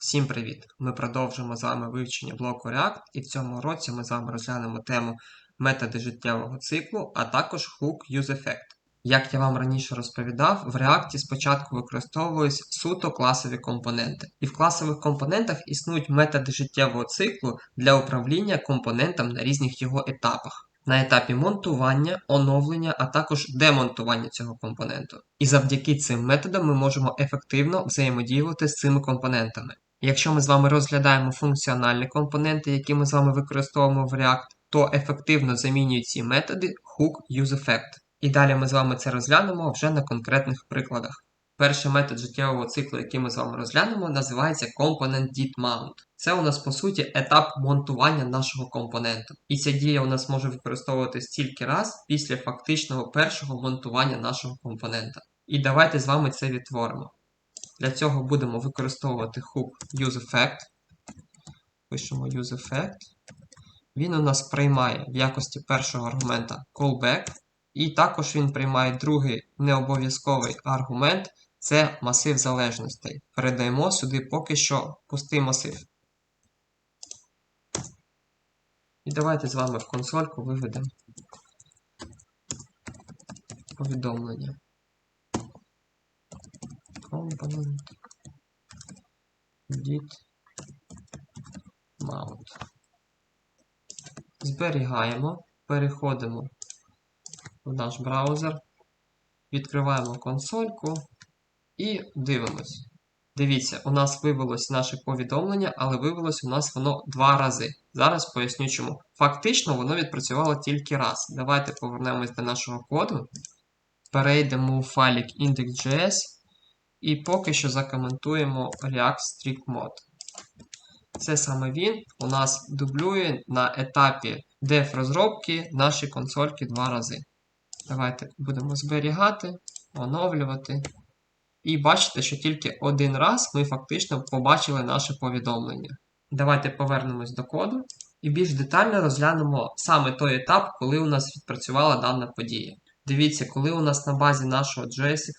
Всім привіт! Ми продовжимо з вами вивчення блоку React, і в цьому році ми з вами розглянемо тему методи життєвого циклу, а також Hook Use Effect. Як я вам раніше розповідав, в React спочатку використовують суто класові компоненти, і в класових компонентах існують методи життєвого циклу для управління компонентом на різних його етапах. На етапі монтування, оновлення, а також демонтування цього компоненту. І завдяки цим методам ми можемо ефективно взаємодіювати з цими компонентами. Якщо ми з вами розглядаємо функціональні компоненти, які ми з вами використовуємо в React, то ефективно замінюють ці методи Hook Use Effect. І далі ми з вами це розглянемо вже на конкретних прикладах. Перший метод життєвого циклу, який ми з вами розглянемо, називається Component Did Mount. Це у нас по суті етап монтування нашого компоненту. І ця дія у нас може використовуватись тільки раз після фактичного першого монтування нашого компонента. І давайте з вами це відтворимо. Для цього будемо використовувати hook useEffect. Пишемо useEffect. Він у нас приймає в якості першого аргумента callback. І також він приймає другий необов'язковий аргумент це масив залежностей. Передаємо сюди поки що пустий масив. І давайте з вами в консольку виведемо повідомлення. Component did mount. Зберігаємо, переходимо в наш браузер, відкриваємо консольку і дивимось. Дивіться, у нас вивелось наше повідомлення, але вивелось у нас воно два рази. Зараз поясню чому. Фактично, воно відпрацювало тільки раз. Давайте повернемось до нашого коду. Перейдемо у файлик index.js і поки що закоментуємо React Strict Mode. Це саме він у нас дублює на етапі dev розробки наші консольки два рази. Давайте будемо зберігати, оновлювати. І бачите, що тільки один раз ми фактично побачили наше повідомлення. Давайте повернемось до коду і більш детально розглянемо саме той етап, коли у нас відпрацювала дана подія. Дивіться, коли у нас на базі нашого JSX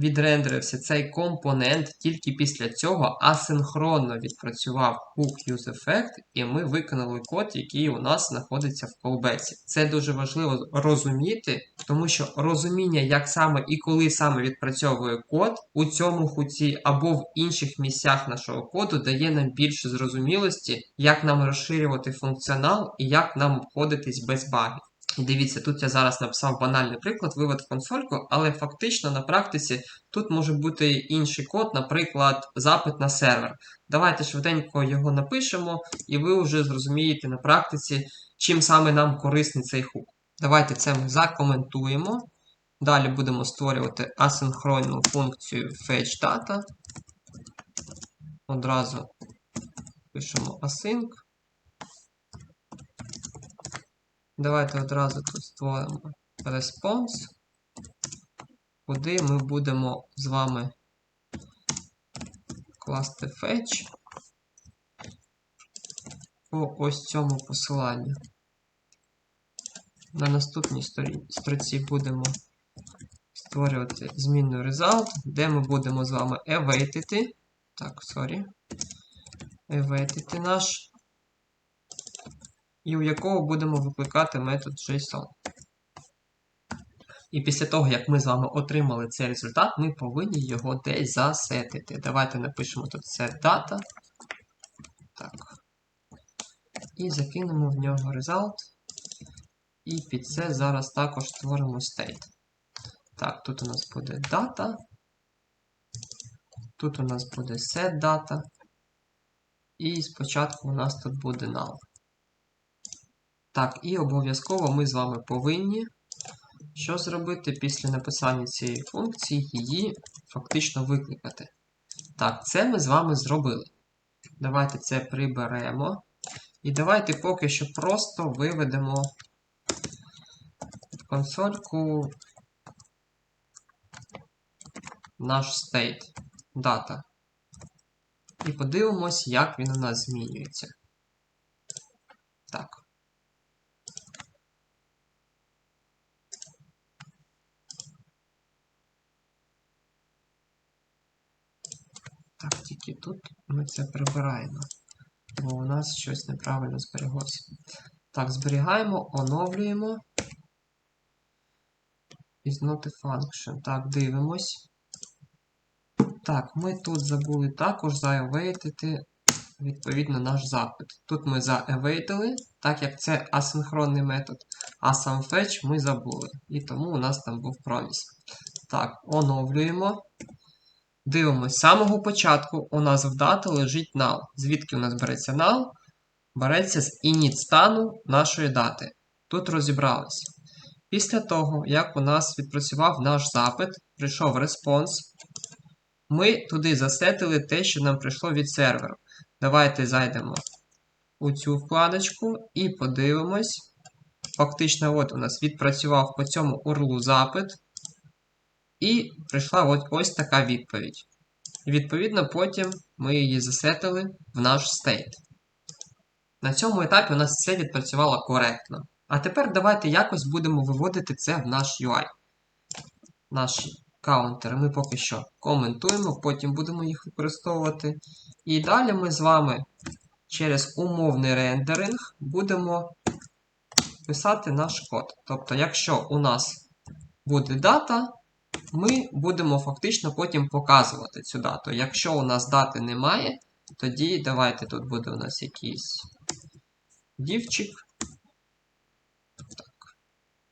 відрендерився цей компонент, тільки після цього асинхронно відпрацював hook use effect, і ми виконали код, який у нас знаходиться в колбеці. Це дуже важливо розуміти, тому що розуміння, як саме і коли саме відпрацьовує код у цьому хуці або в інших місцях нашого коду, дає нам більше зрозумілості, як нам розширювати функціонал і як нам обходитись без багів. Дивіться, тут я зараз написав банальний приклад, вивод в консольку, але фактично на практиці тут може бути інший код, наприклад, запит на сервер. Давайте швиденько його напишемо, і ви вже зрозумієте на практиці, чим саме нам корисний цей хук. Давайте це ми закоментуємо. Далі будемо створювати асинхронну функцію fetchData. Одразу пишемо async. Давайте одразу тут створимо response, куди ми будемо з вами класти fetch по ось цьому посиланню. На наступній строці будемо створювати змінну result, де ми будемо з вами await, так, sorry, await наш і у якого будемо викликати метод JSON. І після того, як ми з вами отримали цей результат, ми повинні його десь засетити. Давайте напишемо тут setData. Так. І закинемо в нього result. І під це зараз також створимо state. Так, тут у нас буде data. Тут у нас буде setData. І спочатку у нас тут буде null. Так, і обов'язково ми з вами повинні що зробити після написання цієї функції, її фактично викликати. Так, це ми з вами зробили. Давайте це приберемо. І давайте поки що просто виведемо в консольку наш state data. І подивимось, як він у нас змінюється. Так. Тільки тут ми це прибираємо, бо у нас щось неправильно збереглося. Так, зберігаємо, оновлюємо. Is not a function. Так, дивимось. Так, ми тут забули також заевейтити, відповідно, наш запит. Тут ми заевейтили, так як це асинхронний метод, а сам fetch ми забули. І тому у нас там був проміс. Так, оновлюємо. Дивимось, з самого початку у нас в дата лежить null. Звідки у нас береться null? Береться з init стану нашої дати. Тут розібралися. Після того, як у нас відпрацював наш запит, прийшов респонс, ми туди засетили те, що нам прийшло від серверу. Давайте зайдемо у цю вкладочку і подивимось. Фактично, от у нас відпрацював по цьому URL запит. І прийшла от ось така відповідь. Відповідно, потім ми її засетили в наш стейт. На цьому етапі у нас все відпрацювало коректно. А тепер давайте якось будемо виводити це в наш UI. Наші каунтери ми поки що коментуємо, потім будемо їх використовувати. І далі ми з вами через умовний рендеринг будемо писати наш код. Тобто, якщо у нас буде дата, ми будемо фактично потім показувати цю дату. Якщо у нас дати немає, тоді давайте тут буде у нас якийсь дівчик. Так.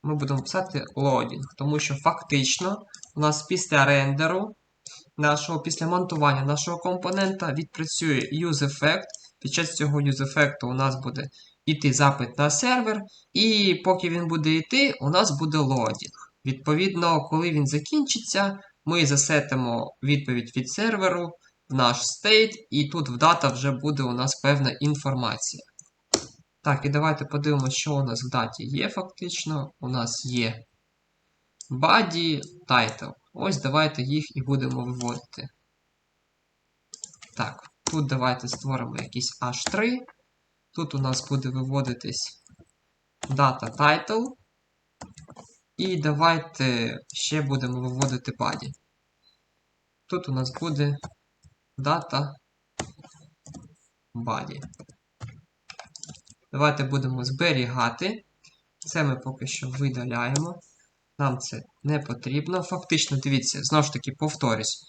Ми будемо писати loading, тому що фактично у нас після рендеру, нашого, після монтування нашого компонента відпрацює useEffect. Під час цього useEffect у нас буде йти запит на сервер, і поки він буде йти, у нас буде лодінг. Відповідно, коли він закінчиться, ми засетимо відповідь від серверу в наш стейт, і тут в дата вже буде у нас певна інформація. Так, і давайте подивимося, що у нас в даті є фактично. У нас є body, title. Ось давайте їх і будемо виводити. Так, тут давайте створимо якийсь H3. Тут у нас буде виводитись data title. І давайте ще будемо виводити body. Тут у нас буде data body. Давайте будемо зберігати. Це ми поки що видаляємо. Нам це не потрібно. Фактично, дивіться, знову ж таки, повторюсь.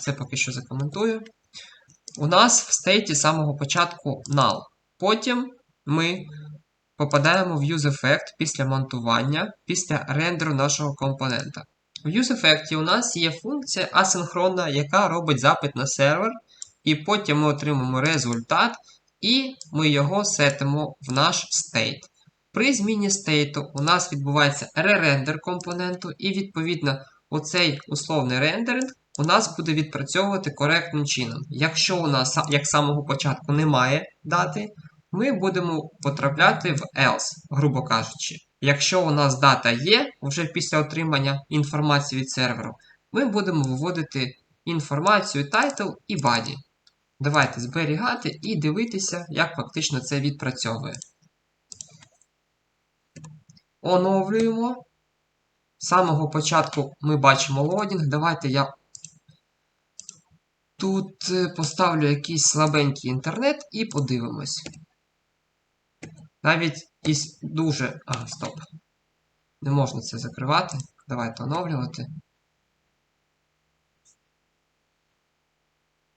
Це поки що закоментую. У нас в стейті з самого початку null. Потім ми попадаємо в UseEffect після монтування, після рендеру нашого компонента. В UseEffect у нас є функція асинхронна, яка робить запит на сервер, і потім ми отримаємо результат, і ми його сетимо в наш стейт. При зміні стейту у нас відбувається ререндер компоненту, і, відповідно, оцей условний рендеринг у нас буде відпрацьовувати коректним чином. Якщо у нас, як самого початку, немає дати, ми будемо потрапляти в else, грубо кажучи. Якщо у нас дата є, вже після отримання інформації від серверу, ми будемо виводити інформацію title і body. Давайте зберігати і дивитися, як фактично це відпрацьовує. Оновлюємо. З самого початку ми бачимо лодінг. Давайте я тут е, поставлю якийсь слабенький інтернет і подивимось. Навіть із дуже. А, стоп. Не можна це закривати. Давайте оновлювати.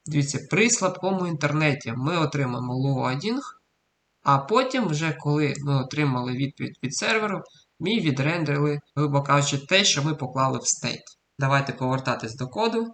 Дивіться, при слабкому інтернеті ми отримаємо лоадінг, а потім, вже коли ми отримали відповідь від серверу, ми відрендерили, грубо кажучи, те, що ми поклали в стейт. Давайте повертатись до коду.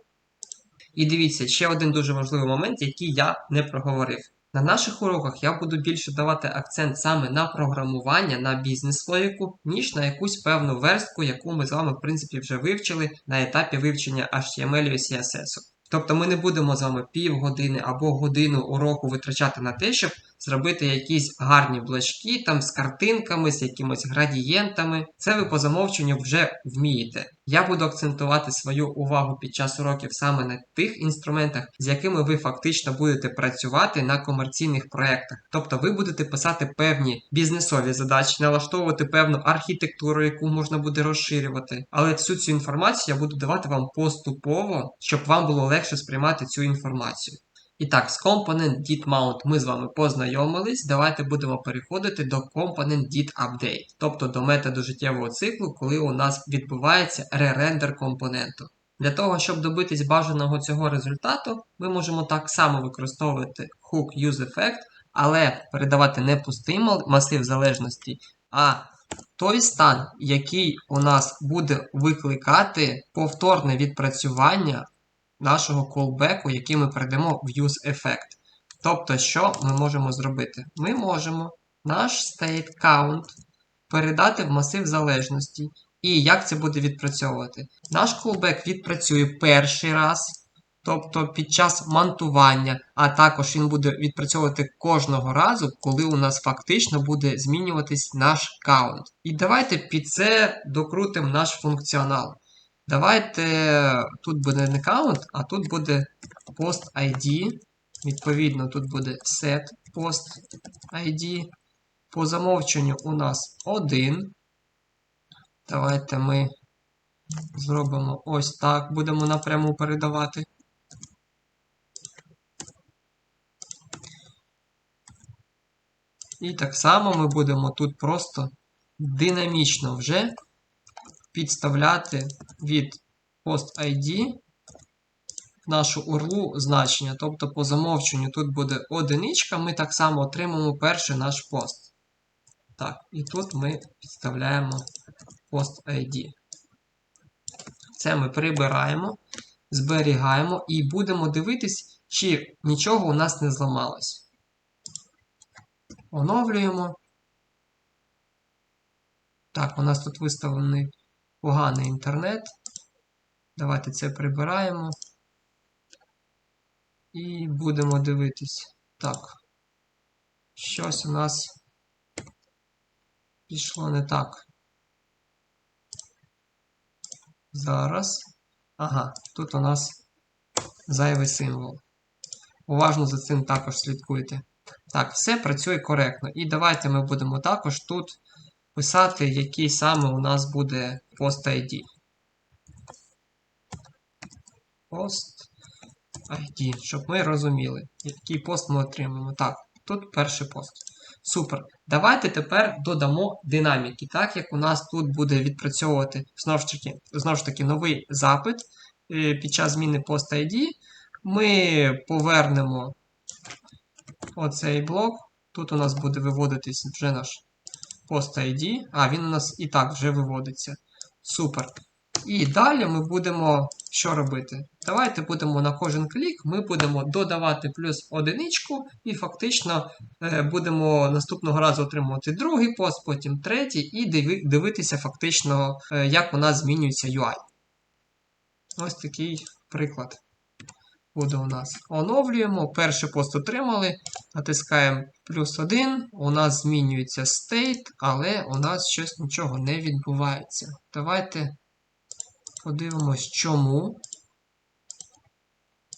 І дивіться, ще один дуже важливий момент, який я не проговорив. На наших уроках я буду більше давати акцент саме на програмування, на бізнес-логіку, ніж на якусь певну верстку, яку ми з вами, в принципі, вже вивчили на етапі вивчення HTML і CSS. Тобто ми не будемо з вами півгодини або годину уроку витрачати на те, щоб зробити якісь гарні блочки там з картинками, з якимось градієнтами. Це ви по замовченню вже вмієте. Я буду акцентувати свою увагу під час уроків саме на тих інструментах, з якими ви фактично будете працювати на комерційних проєктах. Тобто ви будете писати певні бізнесові задачі, налаштовувати певну архітектуру, яку можна буде розширювати. Але всю цю інформацію я буду давати вам поступово, щоб вам було легше сприймати цю інформацію. І так, з Component Did Mount ми з вами познайомились. Давайте будемо переходити до Component Did Update, тобто до методу життєвого циклу, коли у нас відбувається ререндер компоненту. Для того, щоб добитись бажаного цього результату, ми можемо так само використовувати hook useEffect, але передавати не пустий масив залежності, а той стан, який у нас буде викликати повторне відпрацювання нашого callback, який ми передамо в useEffect. Тобто, що ми можемо зробити? Ми можемо наш state count передати в масив залежності. І як це буде відпрацьовувати? Наш callback відпрацює перший раз, тобто під час монтування, а також він буде відпрацьовувати кожного разу, коли у нас фактично буде змінюватись наш каунт. І давайте під це докрутимо наш функціонал. Давайте тут буде не count, а тут буде post ID. Відповідно, тут буде set post ID. По замовченню у нас 1. Давайте ми зробимо ось так. Будемо напряму передавати. І так само ми будемо тут просто динамічно вже підставляти від post-ID в нашу URL значення. Тобто, по замовченню тут буде одиничка, ми так само отримаємо перший наш пост. Так, і тут ми підставляємо post-ID. Це ми прибираємо, зберігаємо і будемо дивитись, чи нічого у нас не зламалось. Оновлюємо. Так, у нас тут виставлений поганий інтернет. Давайте це прибираємо. І будемо дивитись. Так. Щось у нас пішло не так. Зараз. Ага, тут у нас зайвий символ. Уважно за цим також слідкуйте. Так, все працює коректно. І давайте ми будемо також тут писати, який саме у нас буде post ID. Post ID, щоб ми розуміли, який пост ми отримаємо. Так, тут перший пост. Супер. Давайте тепер додамо динаміки. Так як у нас тут буде відпрацьовувати знову ж таки, знову ж таки новий запит е, під час зміни post ID, ми повернемо оцей блок. Тут у нас буде виводитись вже наш post ID. А, він у нас і так вже виводиться. Супер. І далі ми будемо що робити? Давайте будемо на кожен клік, ми будемо додавати плюс одиничку, і фактично е, будемо наступного разу отримувати другий пост, потім третій, і дивитися фактично, е, як у нас змінюється UI. Ось такий приклад буде у нас. Оновлюємо. Перший пост отримали. Натискаємо плюс 1. У нас змінюється state, але у нас щось нічого не відбувається. Давайте подивимось, чому.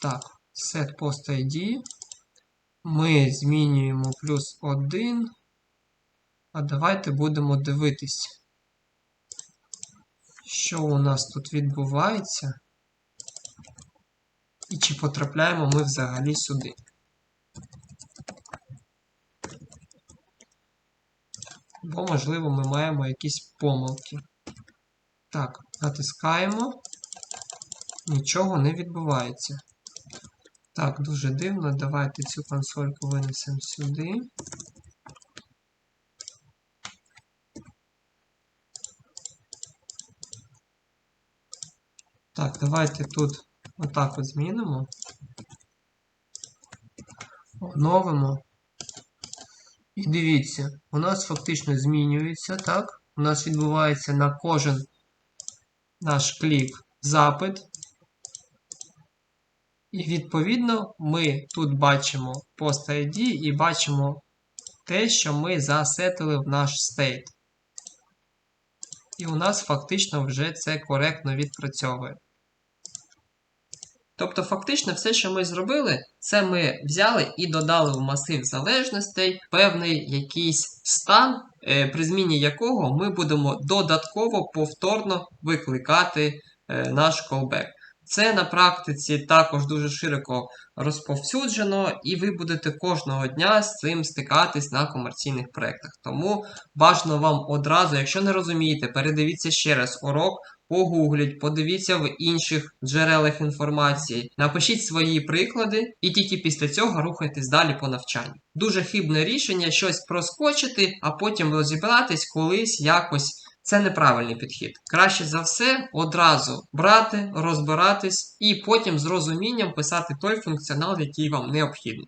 Так, set post ID. Ми змінюємо плюс 1. А давайте будемо дивитись, що у нас тут відбувається. Чи потрапляємо ми взагалі сюди. Бо, можливо, ми маємо якісь помилки. Так, натискаємо. Нічого не відбувається. Так, дуже дивно. Давайте цю консольку винесемо сюди. Так, давайте тут отак от змінимо. Оновимо. І дивіться, у нас фактично змінюється, так? У нас відбувається на кожен наш клік запит. І відповідно ми тут бачимо post ID і бачимо те, що ми засетили в наш state. І у нас фактично вже це коректно відпрацьовує. Тобто, фактично, все, що ми зробили, це ми взяли і додали в масив залежностей певний якийсь стан, е, при зміні якого ми будемо додатково повторно викликати е, наш callback. Це на практиці також дуже широко розповсюджено, і ви будете кожного дня з цим стикатись на комерційних проєктах. Тому бажано вам одразу, якщо не розумієте, передивіться ще раз урок, погугліть, подивіться в інших джерелах інформації, напишіть свої приклади, і тільки після цього рухайтесь далі по навчанню. Дуже хибне рішення щось проскочити, а потім розібратись колись якось. Це неправильний підхід. Краще за все одразу брати, розбиратись і потім з розумінням писати той функціонал, який вам необхідний.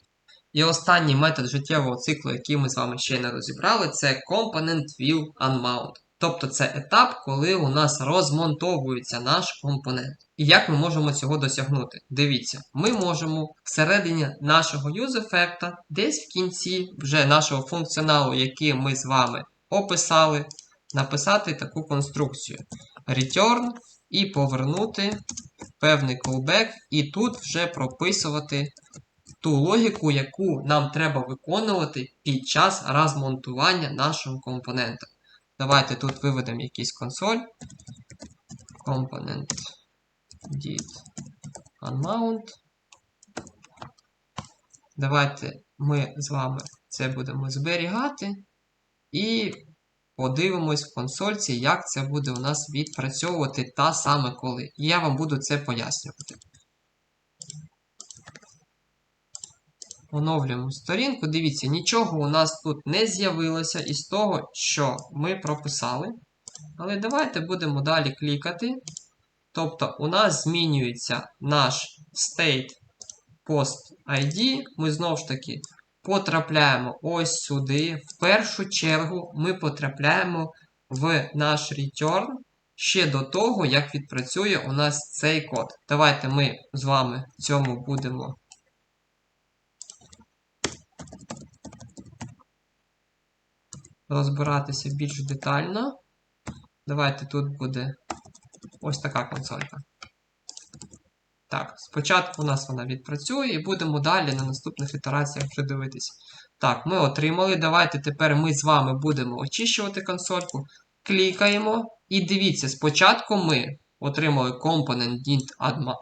І останній метод життєвого циклу, який ми з вами ще не розібрали, це Component Will Unmount. Тобто це етап, коли у нас розмонтовується наш компонент. І як ми можемо цього досягнути? Дивіться, ми можемо всередині нашого use-ефекта, десь в кінці вже нашого функціоналу, який ми з вами описали, написати таку конструкцію. Return і повернути певний callback, і тут вже прописувати ту логіку, яку нам треба виконувати під час розмонтування нашого компонента. Давайте тут виведемо якийсь консоль. Component did unmount. Давайте ми з вами це будемо зберігати. І подивимось в консольці, як це буде у нас відпрацьовувати та саме коли. І я вам буду це пояснювати. Оновлюємо сторінку. Дивіться, нічого у нас тут не з'явилося із того, що ми прописали. Але давайте будемо далі клікати. Тобто, у нас змінюється наш state post ID. Ми знову ж таки потрапляємо ось сюди. В першу чергу ми потрапляємо в наш return ще до того, як відпрацює у нас цей код. Давайте ми з вами цьому будемо. Розбиратися більш детально. Давайте тут буде ось така консолька. Так, спочатку у нас вона відпрацює, і будемо далі на наступних ітераціях вже. Так, ми отримали. Давайте тепер ми з вами будемо очищувати консольку. Клікаємо. І дивіться, спочатку ми отримали Component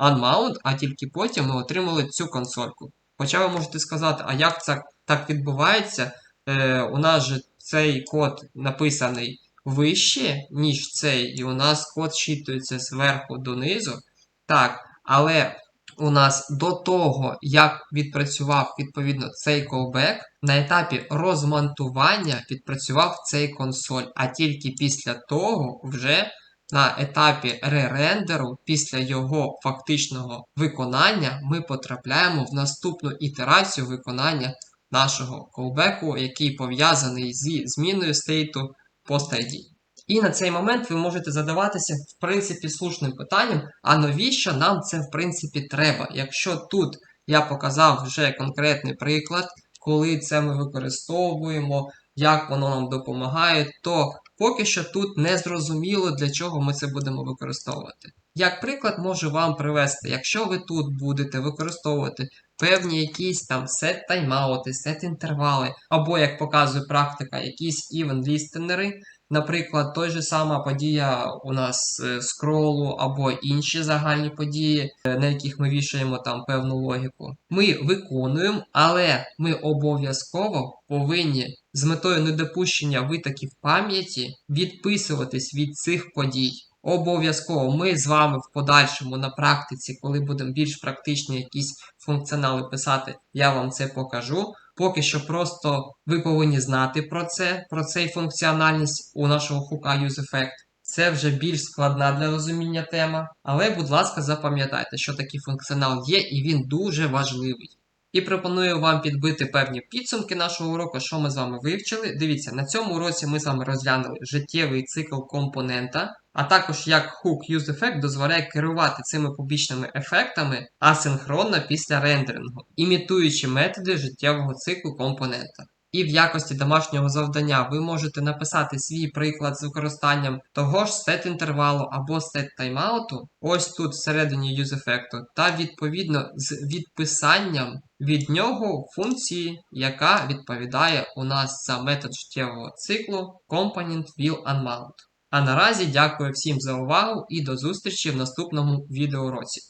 Unmount, а тільки потім ми отримали цю консольку. Хоча ви можете сказати, а як це так відбувається? Е, У нас же цей код написаний вище, ніж цей, і у нас код щитується зверху донизу. Так, але у нас до того, як відпрацював відповідно цей callback, на етапі розмонтування відпрацював цей консоль, а тільки після того вже на етапі ререндеру, після його фактичного виконання, ми потрапляємо в наступну ітерацію виконання нашого callback, який пов'язаний зі зміною стейту post-ID. І на цей момент ви можете задаватися, в принципі, слушним питанням, а навіщо нам це, в принципі, треба? Якщо тут я показав вже конкретний приклад, коли це ми використовуємо, як воно нам допомагає, то поки що тут не зрозуміло, для чого ми це будемо використовувати. Як приклад можу вам привести, якщо ви тут будете використовувати певні якісь там сет тайм-аути, сет інтервали, або, як показує практика, якісь event лістенери наприклад, той же сама подія у нас е, скролу або інші загальні події, е, на яких ми вішаємо там певну логіку, ми виконуємо, але ми обов'язково повинні з метою недопущення витоків пам'яті відписуватись від цих подій. Обов'язково ми з вами в подальшому на практиці, коли будемо більш практичні якісь функціонали писати, я вам це покажу. Поки що просто ви повинні знати про це, про цей функціональність у нашого хука UseEffect. Це вже більш складна для розуміння тема. Але, будь ласка, запам'ятайте, що такий функціонал є, і він дуже важливий. І пропоную вам підбити певні підсумки нашого уроку, що ми з вами вивчили. Дивіться, на цьому уроці ми з вами розглянули життєвий цикл компонента, а також як hook useEffect дозволяє керувати цими побічними ефектами асинхронно після рендерингу, імітуючи методи життєвого циклу компонента. І в якості домашнього завдання ви можете написати свій приклад з використанням того ж сет інтервалу або сет таймауту, ось тут всередині useEffect, та відповідно з відписанням від нього функції, яка відповідає у нас за метод життєвого циклу Component Will Unmount. А наразі дякую всім за увагу і до зустрічі в наступному відеоуроці.